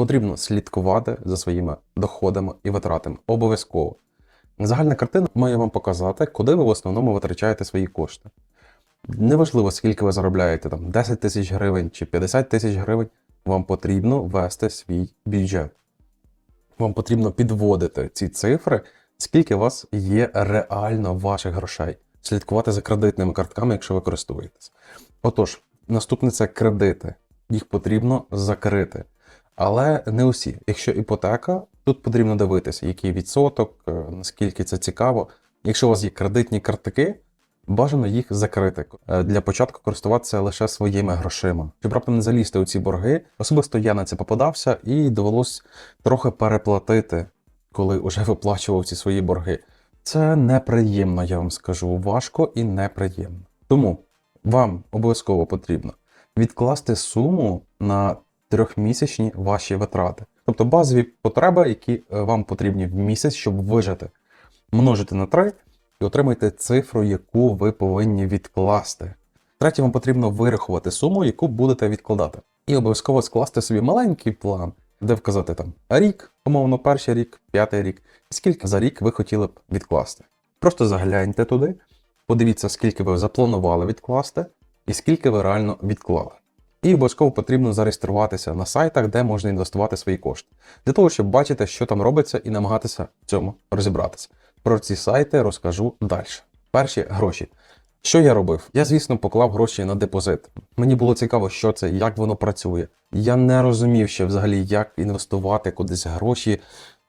Потрібно слідкувати за своїми доходами і витратами. Обов'язково. Загальна картина має вам показати, куди ви в основному витрачаєте свої кошти. Неважливо, скільки ви заробляєте, там 10 тисяч гривень чи 50 тисяч гривень, вам потрібно вести свій бюджет. Вам потрібно підводити ці цифри, скільки у вас є реально ваших грошей. Слідкувати за кредитними картками, якщо ви користуєтесь. Отож, наступне це кредити. Їх потрібно закрити. Але не усі. Якщо іпотека, тут потрібно дивитися, який відсоток, е, наскільки це цікаво. Якщо у вас є кредитні картки, бажано їх закрити. Е, Для початку користуватися лише своїми грошима. Щоб раптом не залізти у ці борги, особисто я на це попадався і довелось трохи переплатити, коли вже виплачував ці свої борги. Це неприємно, я вам скажу, важко і неприємно. Тому вам обов'язково потрібно відкласти суму на трьохмісячні ваші витрати. Тобто базові потреби, які е, вам потрібні в місяць, щоб вижити. Множите на 3 і отримайте цифру, яку ви повинні відкласти. Третє, вам потрібно вирахувати суму, яку будете відкладати. І обов'язково скласти собі маленький план, де вказати там рік, умовно, перший рік, п'ятий рік, і скільки за рік ви хотіли б відкласти. Просто загляньте туди, подивіться, скільки ви запланували відкласти, і скільки ви реально відклали. І обов'язково потрібно зареєструватися на сайтах, де можна інвестувати свої кошти, для того, щоб бачити, що там робиться, і намагатися в цьому розібратися. Про ці сайти розкажу далі. Перші гроші. Що я робив? Я, звісно, поклав гроші на депозит. Мені було цікаво, що це, як воно працює. Я не розумів ще взагалі, як інвестувати кудись гроші,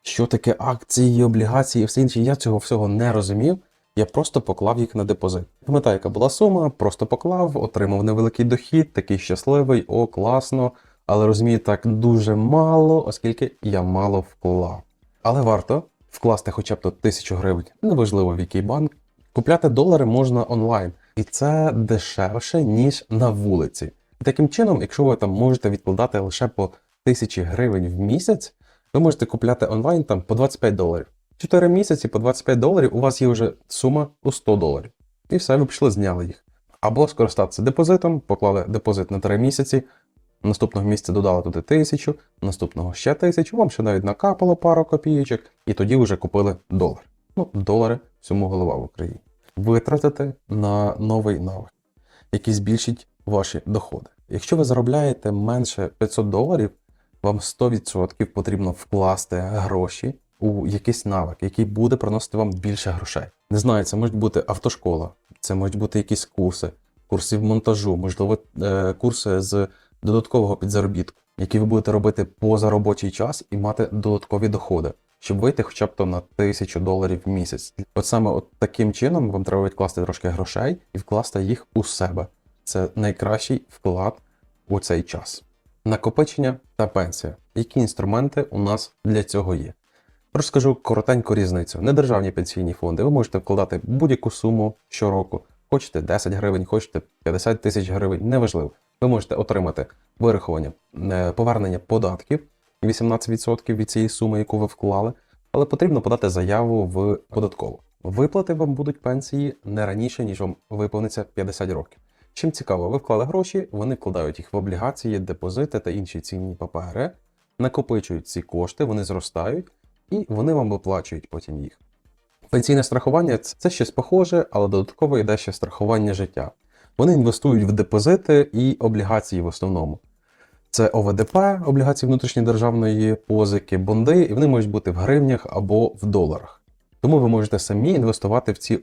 що таке акції, облігації і все інше. Я цього всього не розумів. Я просто поклав їх на депозит. Пам'ятаю, яка була сума, просто поклав, отримав невеликий дохід, такий щасливий, о, класно. Але розумію, так дуже мало, оскільки я мало вклав. Але варто вкласти хоча б то тисячу гривень, неважливо в який банк. Купляти долари можна онлайн, і це дешевше, ніж на вулиці. І таким чином, якщо ви там можете відкладати лише по тисячі гривень в місяць, ви можете купляти онлайн там по 25 доларів. 4 місяці по 25 доларів у вас є вже сума у 100 доларів. І все, ви пішли, зняли їх. Або скористатися депозитом, поклали депозит на 3 місяці, наступного місяця додали туди тисячу, наступного ще тисячу, вам ще навіть накапало пару копійочок, і тоді вже купили долар. Ну, долари всьому голова в Україні. Витратити на новий навик, який збільшить ваші доходи. Якщо ви заробляєте менше 500 доларів, вам 100% потрібно вкласти гроші у якийсь навик, який буде приносити вам більше грошей. Не знаю, це може бути автошкола, це можуть бути якісь курси, курси в монтажу, можливо, е, курси з додаткового підзаробітку, які ви будете робити поза робочий час і мати додаткові доходи, щоб вийти хоча б то на тисячу доларів в місяць. От саме от таким чином вам треба відкласти трошки грошей і вкласти їх у себе. Це найкращий вклад у цей час. Накопичення та пенсія. Які інструменти у нас для цього є? Розкажу коротеньку різницю. Недержавні пенсійні фонди. Ви можете вкладати будь-яку суму щороку. Хочете 10 гривень, хочете 50 тисяч гривень, неважливо. Ви можете отримати вирахування е, повернення податків 18% від цієї суми, яку ви вклали, але потрібно подати заяву в податкову. Виплати вам будуть пенсії не раніше, ніж вам виповниться 50 років. Чим цікаво, ви вклали гроші, вони вкладають їх в облігації, депозити та інші цінні папери, накопичують ці кошти, вони зростають і вони вам виплачують потім їх. Пенсійне страхування це щось похоже, але додатково йде ще страхування життя. Вони інвестують в депозити і облігації в основному. Це ОВДП, облігації внутрішньої державної позики, бонди, і вони можуть бути в гривнях або в доларах. Тому ви можете самі інвестувати в ці,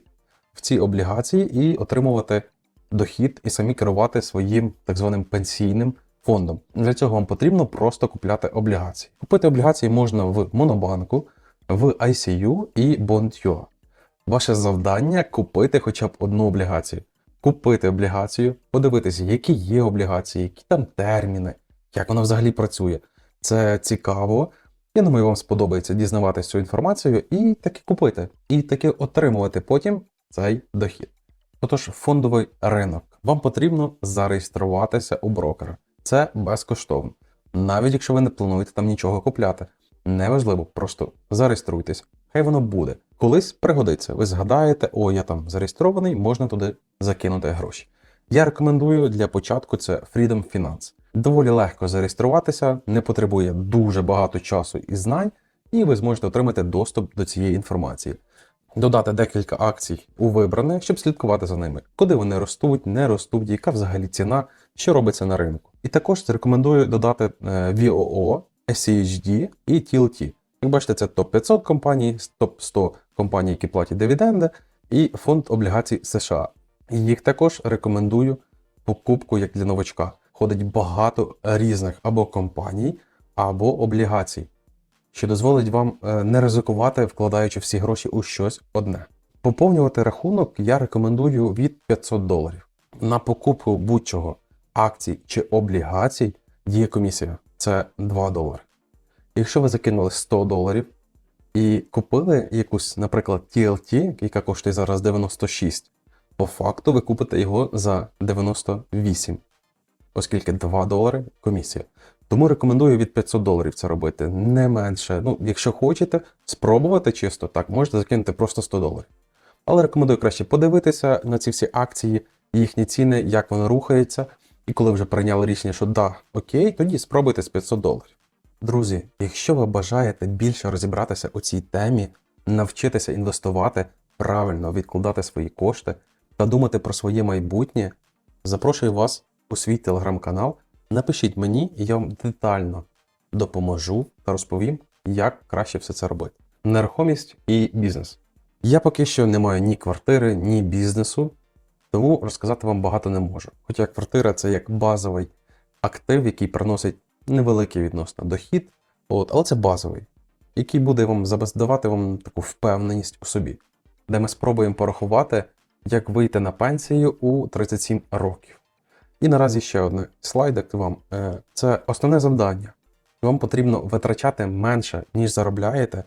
в ці облігації і отримувати дохід, і самі керувати своїм так званим пенсійним фондом. Для цього вам потрібно просто купляти облігації. Купити облігації можна в Монобанку, в ICU і Bond.ua. Ваше завдання купити хоча б одну облігацію. Купити облігацію, подивитися, які є облігації, які там терміни, як вона взагалі працює. Це цікаво. Я думаю, вам сподобається дізнаватися цю інформацію і таки купити, і таки отримувати потім цей дохід. Отож, фондовий ринок. Вам потрібно зареєструватися у брокера. Це безкоштовно. Навіть якщо ви не плануєте там нічого купляти. Неважливо, просто зареєструйтесь. Хай воно буде. Колись пригодиться. Ви згадаєте, о, я там зареєстрований, можна туди закинути гроші. Я рекомендую для початку це Freedom Finance. Доволі легко зареєструватися, не потребує дуже багато часу і знань, і ви зможете отримати доступ до цієї інформації. Додати декілька акцій у вибране, щоб слідкувати за ними, куди вони ростуть, не ростуть, яка взагалі ціна, що робиться на ринку. І також рекомендую додати е, VOO, SCHD і TLT. Як бачите, це топ-500 компаній, топ-100 компаній, які платять дивіденди, і фонд облігацій США. Їх також рекомендую покупку як для новачка. Ходить багато різних або компаній, або облігацій, що дозволить вам е, не ризикувати, вкладаючи всі гроші у щось одне. Поповнювати рахунок я рекомендую від 500 доларів. На покупку будь-чого акцій чи облігацій діє комісія це 2 долари. Якщо ви закинули 100 доларів і купили якусь, наприклад, TLT, яка коштує зараз 96, по факту ви купите його за 98, оскільки 2 долари комісія. Тому рекомендую від 500 доларів це робити, не менше. Ну, якщо хочете спробувати чисто, так, можете закинути просто 100 доларів. Але рекомендую краще подивитися на ці всі акції, їхні ціни, як воно рухається. І коли вже прийняли рішення, що да, окей, тоді спробуйте з 500 доларів. Друзі, якщо ви бажаєте більше розібратися у цій темі, навчитися інвестувати, правильно відкладати свої кошти та думати про своє майбутнє, запрошую вас у свій телеграм-канал. Напишіть мені, і я вам детально допоможу та розповім, як краще все це робити. Нерухомість і бізнес. Я поки що не маю ні квартири, ні бізнесу, тому розказати вам багато не можу. Хоча квартира це як базовий актив, який приносить невеликий відносно дохід, от, але це базовий, який буде вам давати вам таку впевненість у собі, де ми спробуємо порахувати, як вийти на пенсію у 37 років. І наразі ще одне слайдик вам. Е, Це основне завдання. Вам потрібно витрачати менше, ніж заробляєте,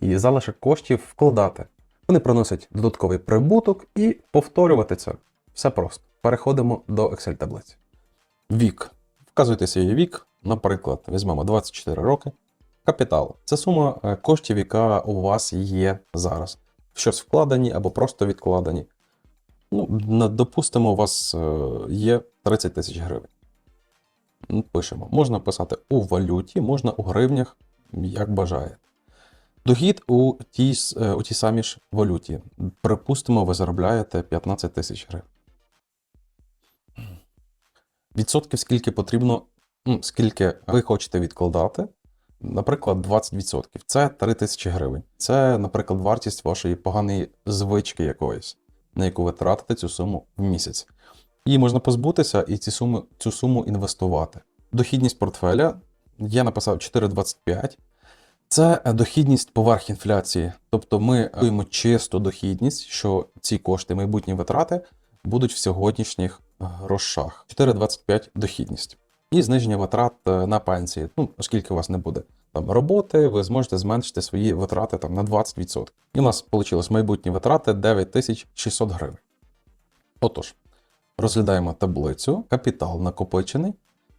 і залишок коштів вкладати. Вони приносять додатковий прибуток і повторювати це. Все просто. Переходимо до Excel таблиці. Вік. Вказуйте свій вік, наприклад, візьмемо 24 роки. Капітал це сума е, коштів, яка у вас є зараз. Щось вкладені або просто відкладені. Ну, допустимо, у вас е, є 30 тисяч гривень. Пишемо. Можна писати у валюті, можна у гривнях, як бажаєте. Дохід у тій, е, у тій самій ж валюті. Припустимо, ви заробляєте 15 тисяч гривень. Відсотків скільки потрібно, ну, скільки ви хочете відкладати. Наприклад, 20%. Це 3 тисячі гривень. Це, наприклад, вартість вашої поганої звички якоїсь, на яку ви тратите цю суму в місяць. Її можна позбутися і ці суми, цю суму інвестувати. Дохідність портфеля я написав 4,25. Це е, дохідність поверх інфляції. Тобто ми маємо чисту дохідність, що ці кошти, майбутні витрати, будуть в сьогоднішніх е, грошах. 4,25 дохідність. І зниження витрат е, на пенсії. Ну, оскільки у вас не буде там роботи, ви зможете зменшити свої витрати там на 20%. І у нас вийшло майбутні витрати 9600 гривень. Отож, розглядаємо таблицю, капітал накопичений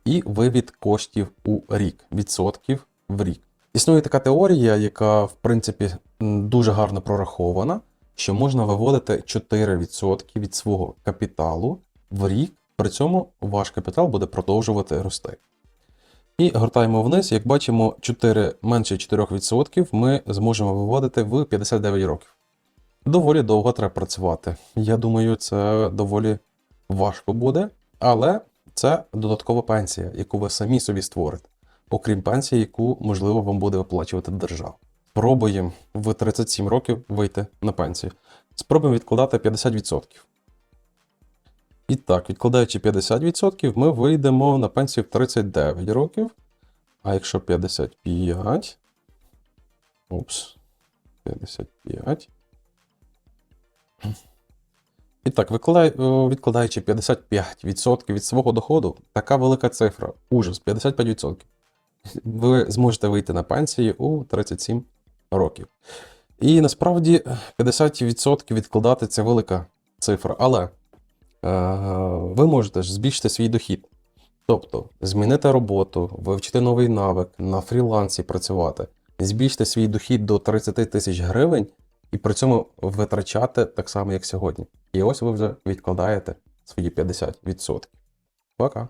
і вивід коштів у рік, відсотків в рік. Існує така теорія, яка, в принципі, дуже гарно прорахована, що можна виводити 4% від свого капіталу в рік, при цьому ваш капітал буде продовжувати рости. І гортаємо вниз, як бачимо, 4, менше 4% ми зможемо виводити в 59 років. Доволі довго треба працювати. Я думаю, це доволі важко буде, але це додаткова пенсія, яку ви самі собі створите, окрім пенсії, яку, можливо, вам буде оплачувати держава. Спробуємо в 37 років вийти на пенсію. Спробуємо відкладати 50%. І так, відкладаючи 50%, ми вийдемо на пенсію в 39 років. А якщо 55. Упс. 55. І так, відкладаючи 55% від свого доходу, така велика цифра. Ужас, 55%. Ви зможете вийти на пенсію у 37 років. І насправді 50% відкладати це велика цифра. Але е, ви можете ж збільшити свій дохід. Тобто змінити роботу, вивчити новий навик, на фрілансі працювати, збільшити свій дохід до 30 тисяч гривень і при цьому витрачати так само, як сьогодні. І ось ви вже відкладаєте свої 50%. Пока.